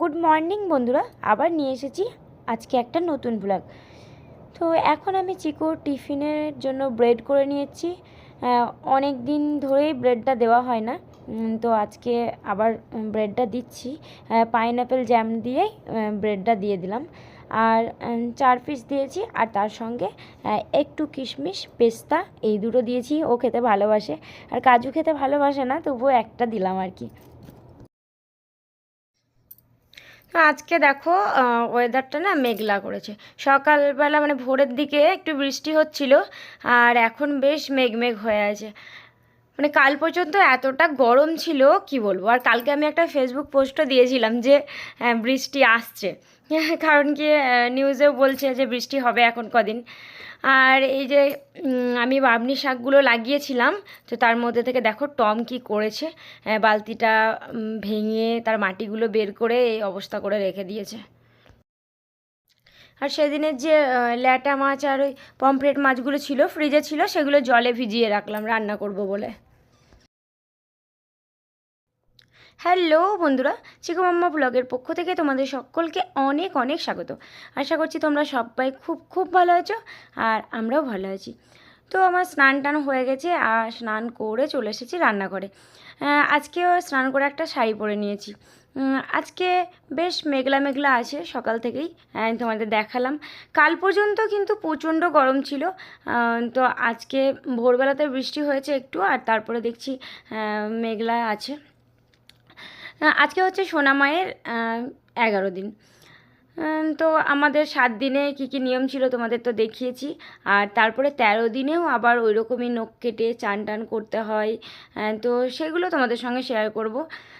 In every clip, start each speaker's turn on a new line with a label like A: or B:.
A: Good morning বন্ধুরা, আবার নিয়ে এসেছি আজকে একটা নতুন ব্লগ তো এখন আমি চিকুর টিফিনের জন্য ব্রেড করে নিয়েছি। অনেক দিন ধরেই ব্রেডটা দেওয়া হয় না। তো আজকে আবার ব্রেডটা দিচ্ছি। পাইনঅ্যাপেল জ্যাম দিয়েই ব্রেডটা দিয়ে দিলাম। আর চার পিস দিয়েছি। আর তার সঙ্গে একটু কিশমিশ, পেস্তা, এই দুটো দিয়েছি। ও খেতে ভালোবাসে। আর কাজু খেতে ভালোবাসে না, তবুও একটা দিলাম আর কি। আজকে দেখো ওয়েদারটা না মেঘলা করেছে। সকালবেলা মানে ভোরের দিকে একটু বৃষ্টি হচ্ছিল, আর এখন বেশ মেঘ মেঘ হয়ে আছে। মানে কাল পর্যন্ত এতটা গরম ছিল, কি বলব? আর কালকে আমি একটা ফেসবুক পোস্টও দিয়েছিলাম যে বৃষ্টি আসছে। কারণ কি নিউজেও বলছে যে বৃষ্টি হবে এখন কদিন? আর এই যে আমি বামনি শাকগুলো লাগিয়েছিলাম তো তার মধ্যে থেকে দেখো টম কি করেছে। বালতিটা উম, ভেঙে তার মাটিগুলো বের করে এই অবস্থা করে রেখে দিয়েছে। আর সেদিনের যে ল্যাটা মাছ আর ওই পমফ্রেট মাছগুলো ছিল ফ্রিজে ছিল সেগুলো জলে ভিজিয়ে রাখলাম রান্না করব বলে। হ্যালো বন্ধুরা, চিকু মাম্মা ব্লগের পক্ষ থেকে তোমাদের সকলকে অনেক অনেক স্বাগত। আশা করছি তোমরা সবাই খুব খুব ভালো আছো আর আমরাও ভালো আছি। তো আমার স্নান টান হয়ে গেছে আর স্নান করে চলে এসেছি রান্নাঘরে। আজকেও স্নান করে একটা শাড়ি পরে নিয়েছি। আজকে বেশ মেঘলা মেঘলা আছে সকাল থেকেই তোমাদের দেখালাম। কাল পর্যন্ত কিন্তু প্রচণ্ড গরম ছিল তো আজকে ভোরবেলাতে বৃষ্টি হয়েছে একটু আর তারপরে দেখছি মেঘলা আছে। আজকে হচ্ছে সোনামায়ের এগারো দিন। তো আমাদের সাত দিনে কি কি নিয়ম ছিল তোমাদের তো দেখিয়েছি। আর তারপরে তেরো দিনেও আবার ওই রকমই নখ কেটে চান টান করতে হয়। তো সেগুলো তোমাদের সঙ্গে শেয়ার করব।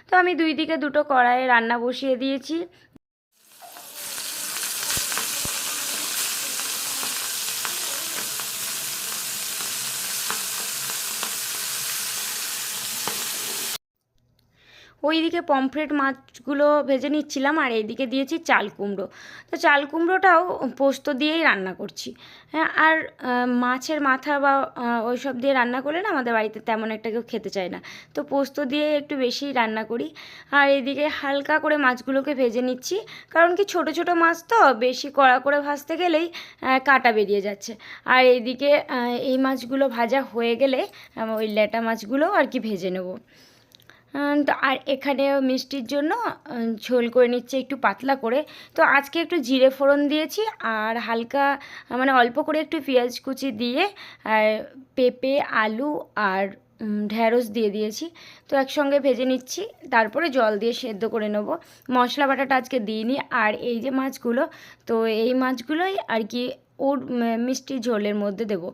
A: তো আমি দুই দিকে দুটো কড়াইয়ে রান্না বসিয়ে দিয়েছি। ওইদিকে পমফ্রেট মাছগুলো ভেজে নিচ্ছিলাম আর এইদিকে দিয়েছি চাল কুমড়ো। তো চাল কুমড়োটাও পোস্ত দিয়েই রান্না করছি। হ্যাঁ আর মাছের মাথা বা ওই সব দিয়ে রান্না করলে না আমাদের বাড়িতে তেমন একটা কেউ খেতে চায় না। তো পোস্ত দিয়ে একটু বেশিই রান্না করি। আর এইদিকে হালকা করে মাছগুলোকে ভেজে নিচ্ছি। কারণ কি ছোট ছোট মাছ তো বেশি কড়া করে ভাজতে গেলেই কাঁটা বেরিয়ে যাচ্ছে। আর এইদিকে এই মাছগুলো ভাজা হয়ে গেলে ওই ল্যাটা মাছগুলো আর কি ভেজে নেব। তো আর এখানে মিষ্টির জন্য ঝোল করে নিচ্ছে একটু পাতলা করে। তো আজকে একটু জিরে ফোড়ন দিয়েছি আর হালকা মানে অল্প করে একটু পেঁয়াজ কুচি দিয়ে আর পেঁপে, আলু আর ঢ্যাঁড়স দিয়ে দিয়েছি। তো একসঙ্গে ভেজে নিচ্ছি, তারপরে জল দিয়ে সেদ্ধ করে নেব। মশলা বাটাটা আজকে দিইনি আর এই যে মাছগুলো, তো এই মাছগুলোই আর কি ওর মিষ্টি ঝোলের মধ্যে দেবো।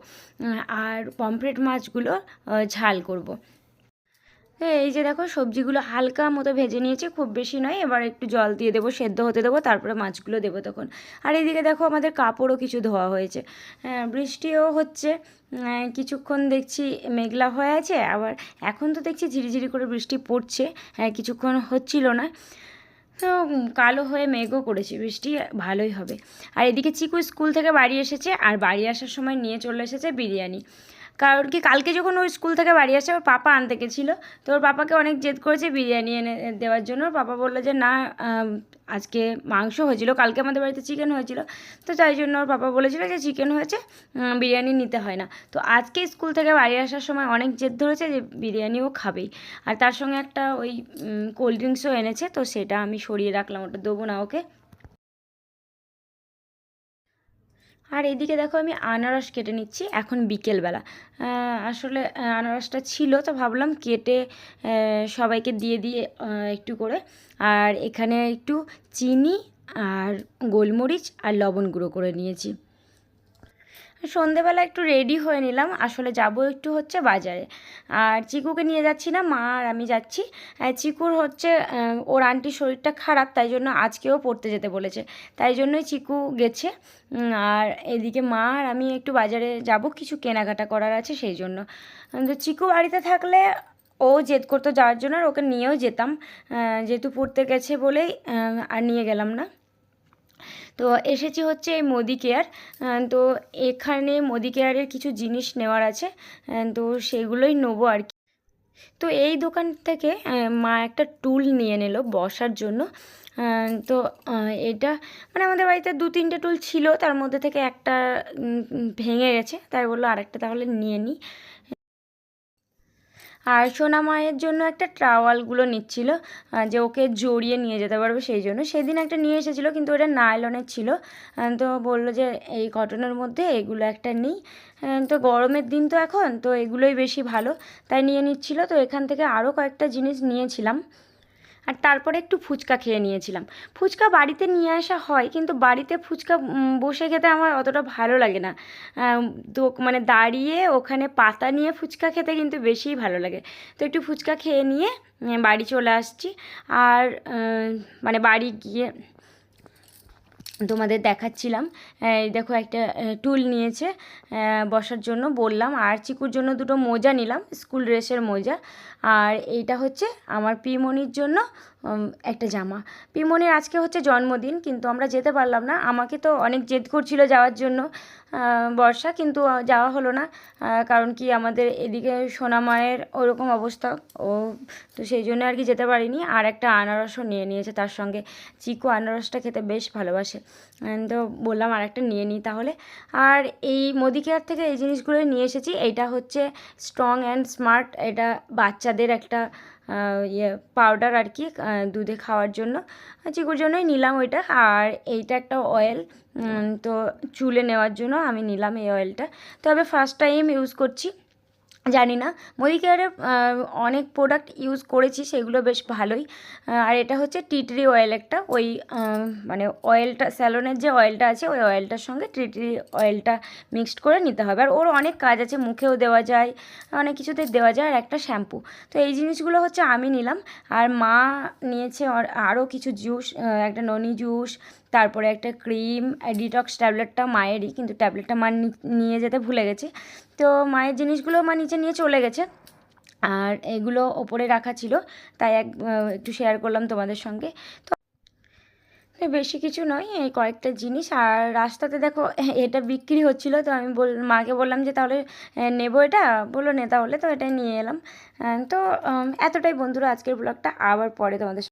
A: আর পমফ্রেট মাছগুলো ঝাল করব। তো এই যে দেখো সবজিগুলো হালকা মতো ভেজে নিয়েছি খুব বেশি নয়। এবার একটু জল দিয়ে দেবো সেদ্ধ হতে দেবো তারপরে মাছগুলো দেবো তখন। আর এইদিকে দেখো আমাদের কাপড়ও কিছু ধোয়া হয়েছে। হ্যাঁ, বৃষ্টিও হচ্ছে। কিছুক্ষণ দেখছি মেঘলা হয়ে আছে আবার এখন তো দেখছি ঝিরিঝিরি করে বৃষ্টি পড়ছে। হ্যাঁ কিছুক্ষণ হচ্ছিল না। তো কালো হয়ে মেঘও করেছে বৃষ্টি ভালোই হবে। আর এদিকে চিকু স্কুল থেকে বাড়ি এসেছে আর বাড়ি আসার সময় নিয়ে চলে এসেছে বিরিয়ানি। কারণ কি কালকে যখন ওই স্কুল থেকে বাড়ি আসে, ওর পাপা আনতে গেছিল। তো ওর পাপাকে অনেক জেদ করেছে বিরিয়ানি এনে দেওয়ার জন্য। ওর পাপা বলল যে, না আজকে মাংস হয়েছিল। কালকে আমাদের বাড়িতে চিকেন হয়েছিল। তো তাই জন্য ওর পাপা বলেছিল যে চিকেন হয়েছে বিরিয়ানি নিতে হয় না। তো আজকে স্কুল থেকে বাড়ি আসার সময় অনেক জেদ ধরেছে যে বিরিয়ানিও খাবেই। আর তার সঙ্গে একটা ওই কোল্ড ড্রিঙ্কসও এনেছে, তো সেটা আমি সরিয়ে রাখলাম। ওটা দেবো না ওকে। আর এদিকে দেখো আমি আনারস কেটে নিচ্ছি এখন বিকেলবেলা। আসলে আনারসটা ছিল, তো ভাবলাম কেটে সবাইকে দিয়ে দিয়ে একটু করে। আর এখানে একটু চিনি আর গোলমরিচ আর লবণ গুঁড়ো করে নিয়েছি। সন্ধেবেলা একটু রেডি হয়ে নিলাম। আসলে যাব একটু হচ্ছে বাজারে। আর চিকুকে নিয়ে যাচ্ছি না, মা আর আমি যাচ্ছি। চিকুর হচ্ছে ওর আন্টির শরীরটা খারাপ, তাই জন্য আজকেও পড়তে যেতে বলেছে। তাই জন্যই চিকু গেছে। আর এদিকে মা আর আমি একটু বাজারে যাব, কিছু কেনাকাটা করার আছে সেই জন্য। তো চিকু বাড়িতে থাকলে ও জেদ করতো যাওয়ার জন্য, আর ওকে নিয়েও যেতাম। যেহেতু পড়তে গেছে বলেই আর নিয়ে গেলাম না। তো এসেছি হচ্ছে এই মোদি কেয়ার তো এখানে মোদি কেয়ারের কিছু জিনিস নেওয়ার আছে তো সেগুলোই নেব আর কি। তো এই দোকান থেকে মা একটা টুল নিয়ে নিল বসার জন্য তো এটা মানে আমাদের বাড়িতে দু তিনটে টুল ছিল, তার মধ্যে থেকে একটা ভেঙে গেছে, তাই বলল আরেকটা তাহলে নিয়ে নিই আর সোনা মায়ের জন্য একটা ট্রাওয়ালগুলো নিচ্ছিল যে ওকে জড়িয়ে নিয়ে যেতে পারবে সেই জন্য। সেদিন একটা নিয়ে এসেছিল, কিন্তু ওটা নাইলনের ছিল। তো বলল যে, এই ঘটনার মধ্যে এগুলো একটা নিই। তো গরমের দিন তো এখন, তো এগুলোই বেশি ভালো। তাই নিয়ে নিচ্ছিল। তো এখান থেকে আরও কয়েকটা জিনিস নিয়েছিলাম। আর তারপরে একটু ফুচকা খেয়ে নিয়েছিলাম। ফুচকা বাড়িতে নিয়ে আসা হয়, কিন্তু বাড়িতে ফুচকা বসে খেতে আমার অতটা ভালো লাগে না। মানে দাঁড়িয়ে ওখানে পাতা নিয়ে ফুচকা খেতে কিন্তু বেশিই ভালো লাগে। তো একটু ফুচকা খেয়ে নিয়ে বাড়ি চলে আসছি। আর মানে বাড়ি গিয়ে তোমাদের দেখাচ্ছিলাম। দেখো একটা টুল নিয়েছে বসার জন্য বললাম। আর চিকুর জন্য দুটো মোজা নিলাম, স্কুল ড্রেসের মোজা। আর এইটা হচ্ছে আমার পিমনির জন্য একটা জামা। পিমনির আজকে হচ্ছে জন্মদিন, কিন্তু আমরা যেতে পারলাম না। আমাকে তো অনেক জেদ করছিল যাওয়ার জন্য বর্ষা, কিন্তু যাওয়া হলো না কারণ কি আমাদের এদিকে সোনা মায়ের ওরকম অবস্থা। ও, তো সেই জন্য আর কি যেতে পারিনি। আর একটা আনারসও নিয়ে নিয়েছে তার সঙ্গে। চিকু আনারসটা খেতে বেশ ভালোবাসে। তো বললাম আর একটা নিয়ে নিই তাহলে। আর এই মুদি কেয়ার থেকে এই জিনিসগুলো নিয়ে এসেছি। এইটা হচ্ছে স্ট্রং অ্যান্ড স্মার্ট এটা বাচ্চাদের একটা ইয়ে পাউডার আর কি দুধে খাওয়ার জন্য। চিকুর জন্যই নিলাম ওইটা। আর এইটা একটা অয়েল তো চুলে নেওয়ার জন্য আমি নিলাম এই অয়েলটা তবে ফার্স্ট টাইম ইউজ করছি। জানি না মুদি কেয়ারে অনেক প্রোডাক্ট ইউজ করেছি, সেগুলো বেশ ভালোই। আর এটা হচ্ছে টিটরি অয়েল একটা। ওই মানে অয়েলটা স্যালনের যে অয়েলটা আছে, ওই অয়েলটার সঙ্গে টিটরি অয়েলটা মিক্সড করে নিতে হবে। আর ওর অনেক কাজ আছে, মুখেও দেওয়া যায়, অনেক কিছুতে দেওয়া যায়, আর একটা শ্যাম্পু তো এই জিনিসগুলো হচ্ছে আমি নিলাম। আর মা নিয়েছে, আর- আরও কিছু জুস একটা ননি জুস তারপরে একটা ক্রিম ডিটক্স ট্যাবলেটটা মায়েরই, কিন্তু ট্যাবলেটটা মা নিয়ে যেতে ভুলে গেছে। তো মায়ের জিনিসগুলো মা নিচে নিয়ে চলে গেছে। আর এগুলো ওপরে রাখা ছিল, তাই এক একটু শেয়ার করলাম তোমাদের সঙ্গে। তো বেশি কিছু নয়, এই কয়েকটা জিনিস। আর রাস্তাতে দেখো, এটা বিক্রি হচ্ছিল, তো আমি বল, মাকে বললাম যে, তাহলে নেব এটা? বলল, নে তাহলে। তো এটাই নিয়ে এলাম। তো এতটাই বন্ধুরা আজকের ব্লগটা আবার পরে তোমাদের